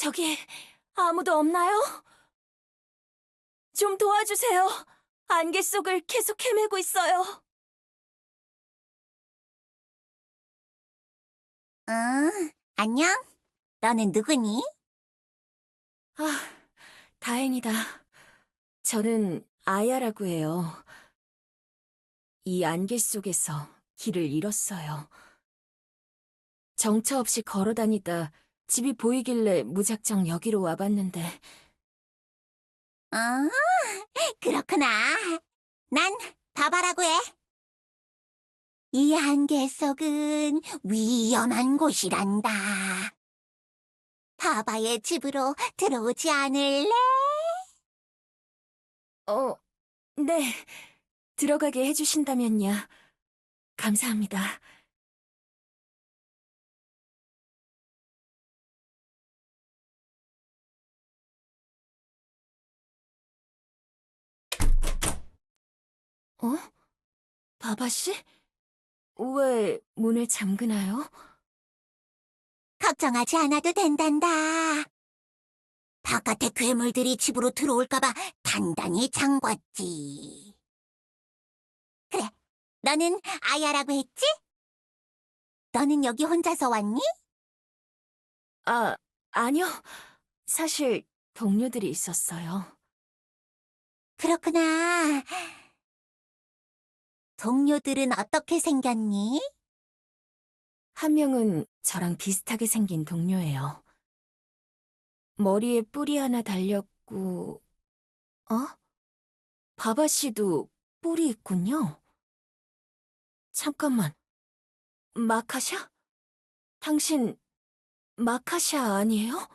저기 아무도 없나요? 좀 도와주세요. 안개 속을 계속 헤매고 있어요. 응, 안녕? 너는 누구니? 아, 다행이다. 저는 아야라고 해요. 이 안개 속에서 길을 잃었어요. 정처 없이 걸어 다니다 집이 보이길래 무작정 여기로 와봤는데, 아, 그렇구나. 난 바바라고 해. 이 안개 속은 위험한 곳이란다. 바바의 집으로 들어오지 않을래? 어, 네. 들어가게 해주신다면요. 감사합니다. 어? 바바씨? 왜 문을 잠그나요? 걱정하지 않아도 된단다. 바깥에 괴물들이 집으로 들어올까봐 단단히 잠궜지. 그래, 너는 아야라고 했지? 너는 여기 혼자서 왔니? 아, 아니요. 사실 동료들이 있었어요. 그렇구나. 동료들은 어떻게 생겼니? 한 명은 저랑 비슷하게 생긴 동료예요. 머리에 뿔이 하나 달렸고, 어? 바바 씨도 뿔이 있군요. 잠깐만. 마카샤? 당신 마카샤 아니에요?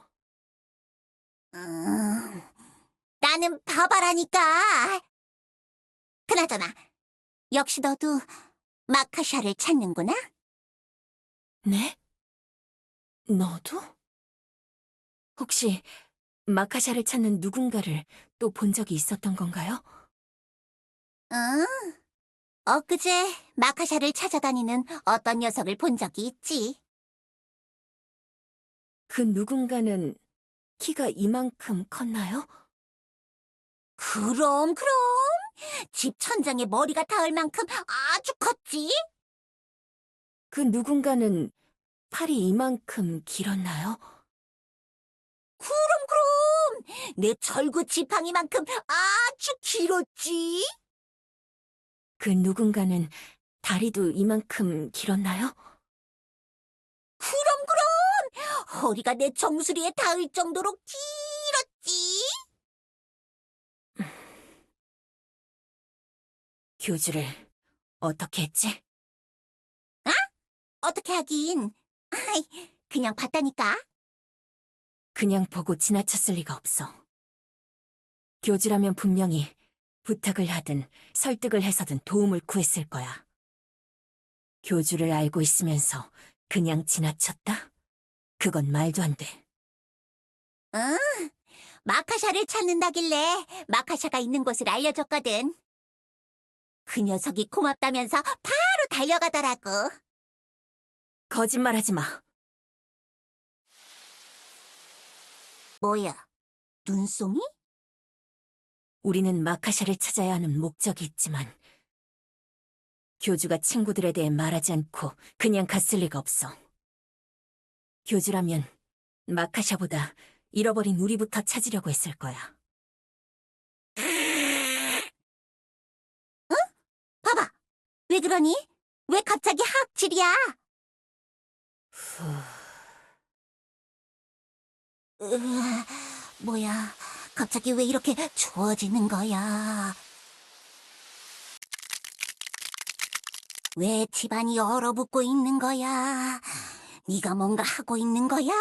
음, 나는 바바라니까. 그나저나, 역시 너도 마카샤를 찾는구나? 네? 너도? 혹시 마카샤를 찾는 누군가를 또 본 적이 있었던 건가요? 응. 엊그제 마카샤를 찾아다니는 어떤 녀석을 본 적이 있지. 그 누군가는 키가 이만큼 컸나요? 그럼, 그럼. 집 천장에 머리가 닿을 만큼 아주 컸지. 그 누군가는 팔이 이만큼 길었나요? 그럼, 그럼. 내 절구 지팡이만큼 아주 길었지. 그 누군가는 다리도 이만큼 길었나요? 그럼, 그럼. 허리가 내 정수리에 닿을 정도로 길었지. 교주를 어떻게 했지? 어떻게 하긴. 아이, 그냥 봤다니까. 그냥 보고 지나쳤을 리가 없어. 교주라면 분명히 부탁을 하든 설득을 해서든 도움을 구했을 거야. 교주를 알고 있으면서 그냥 지나쳤다? 그건 말도 안 돼. 응. 마카샤를 찾는다길래 마카샤가 있는 곳을 알려줬거든. 그 녀석이 고맙다면서 바로 달려가더라고. 거짓말하지 마. 뭐야? 눈송이? 우리는 마카샤를 찾아야 하는 목적이 있지만 교주가 친구들에 대해 말하지 않고 그냥 갔을 리가 없어. 교주라면 마카샤보다 잃어버린 우리부터 찾으려고 했을 거야. 봐봐. 왜 그러니? 왜 갑자기 하악질이야? 후, 으아, 뭐야? 갑자기 왜 이렇게 추워지는 거야? 왜 집안이 얼어붙고 있는 거야? 네가 뭔가 하고 있는 거야?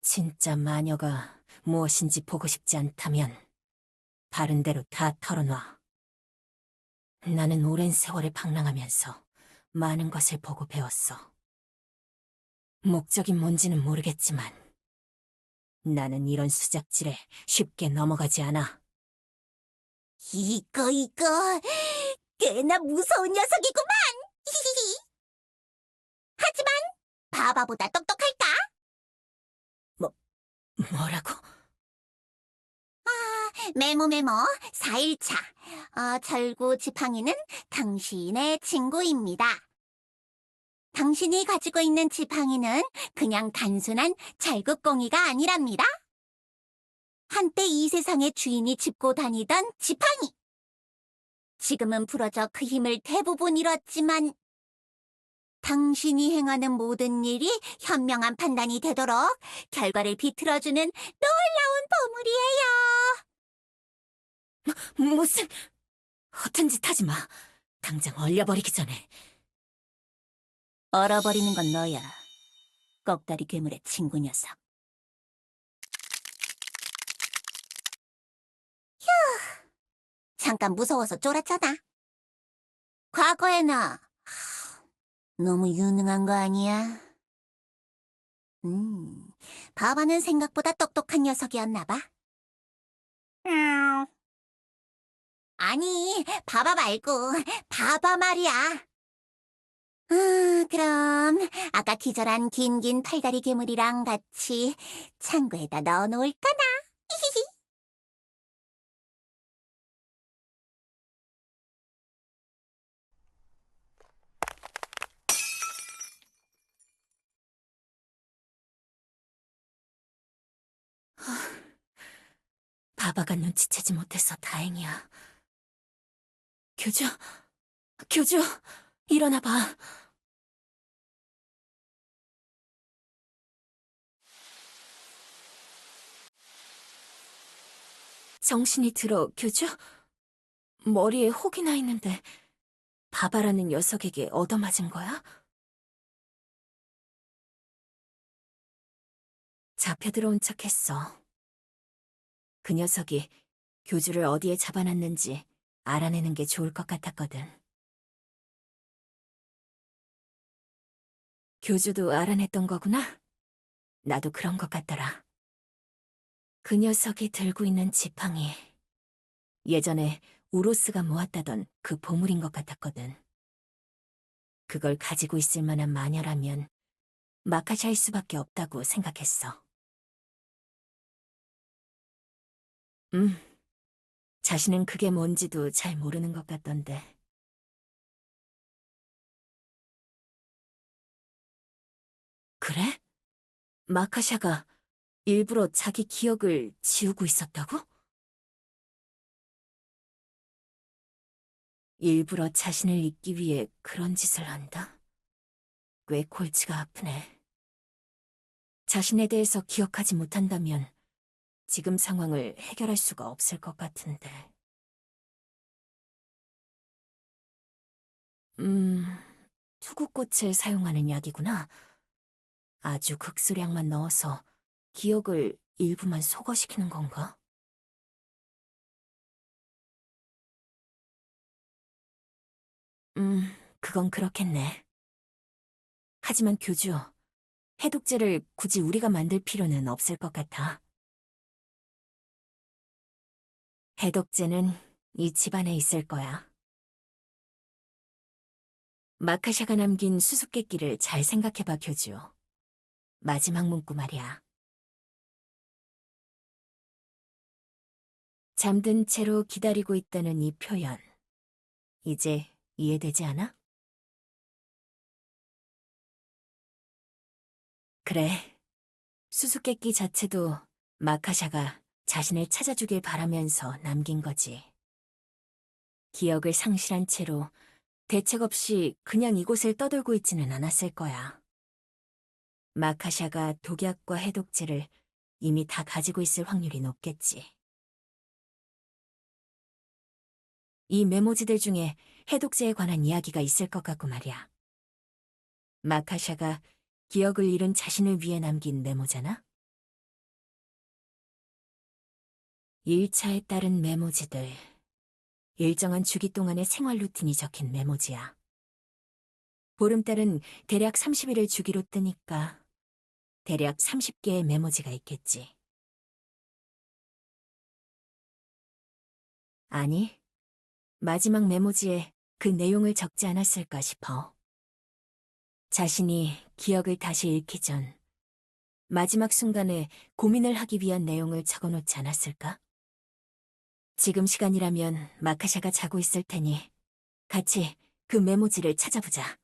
진짜 마녀가 무엇인지 보고 싶지 않다면 바른 대로 다 털어놔. 나는 오랜 세월을 방랑하면서 많은 것을 보고 배웠어. 목적이 뭔지는 모르겠지만 나는 이런 수작질에 쉽게 넘어가지 않아. 이거 이거 꽤나 무서운 녀석이구만. 히히히. 하지만 바바보다 똑똑할까? 뭐, 뭐라고? 메모 메모 4일차. 어, 절구 지팡이는 당신의 친구입니다. 당신이 가지고 있는 지팡이는 그냥 단순한 절구꽁이가 아니랍니다. 한때 이 세상의 주인이 짚고 다니던 지팡이. 지금은 부러져 그 힘을 대부분 잃었지만 당신이 행하는 모든 일이 현명한 판단이 되도록 결과를 비틀어주는 놀라운 보물이에요. 무슨 허튼 짓 하지 마. 당장 얼려버리기 전에. 얼어버리는 건 너야. 꺽다리 괴물의 친구 녀석. 휴, 잠깐 무서워서 쫄았잖아. 과거의 나, 하, 너무 유능한 거 아니야? 음, 바바는 생각보다 똑똑한 녀석이었나 봐. 아니, 바바 말고, 바바 말이야. 아, 그럼 아까 기절한 긴긴 팔다리 괴물이랑 같이 창고에다 넣어놓을까나? 바바가 눈치채지 못해서 다행이야. 교주, 교주, 일어나 봐. 정신이 들어, 교주? 머리에 혹이 나 있는데 바바라는 녀석에게 얻어맞은 거야? 잡혀 들어온 척 했어. 그 녀석이 교주를 어디에 잡아놨는지 알아내는 게 좋을 것 같았거든. 교주도 알아냈던 거구나? 나도 그런 것 같더라. 그 녀석이 들고 있는 지팡이. 예전에 우로스가 모았다던 그 보물인 것 같았거든. 그걸 가지고 있을 만한 마녀라면 마카샤일 수밖에 없다고 생각했어. 음, 자신은 그게 뭔지도 잘 모르는 것 같던데. 그래? 마카샤가 일부러 자기 기억을 지우고 있었다고? 일부러 자신을 잊기 위해 그런 짓을 한다? 꽤 골치가 아프네. 자신에 대해서 기억하지 못한다면 지금 상황을 해결할 수가 없을 것 같은데. 음, 투구꽃을 사용하는 약이구나. 아주 극소량만 넣어서 기억을 일부만 소거시키는 건가? 음, 그건 그렇겠네. 하지만 교주, 해독제를 굳이 우리가 만들 필요는 없을 것 같아. 해독제는 이 집안에 있을 거야. 마카샤가 남긴 수수께끼를 잘 생각해봐, 교주. 마지막 문구 말이야. 잠든 채로 기다리고 있다는 이 표현. 이제 이해되지 않아? 그래. 수수께끼 자체도 마카샤가 자신을 찾아주길 바라면서 남긴 거지. 기억을 상실한 채로 대책 없이 그냥 이곳을 떠돌고 있지는 않았을 거야. 마카샤가 독약과 해독제를 이미 다 가지고 있을 확률이 높겠지. 이 메모지들 중에 해독제에 관한 이야기가 있을 것 같고 말이야. 마카샤가 기억을 잃은 자신을 위해 남긴 메모잖아? 1차에 따른 메모지들. 일정한 주기 동안의 생활 루틴이 적힌 메모지야. 보름달은 대략 30일을 주기로 뜨니까 대략 30개의 메모지가 있겠지. 아니, 마지막 메모지에 그 내용을 적지 않았을까 싶어. 자신이 기억을 다시 잃기 전 마지막 순간에 고민을 하기 위한 내용을 적어놓지 않았을까? 지금 시간이라면 마카샤가 자고 있을 테니 같이 그 메모지를 찾아보자.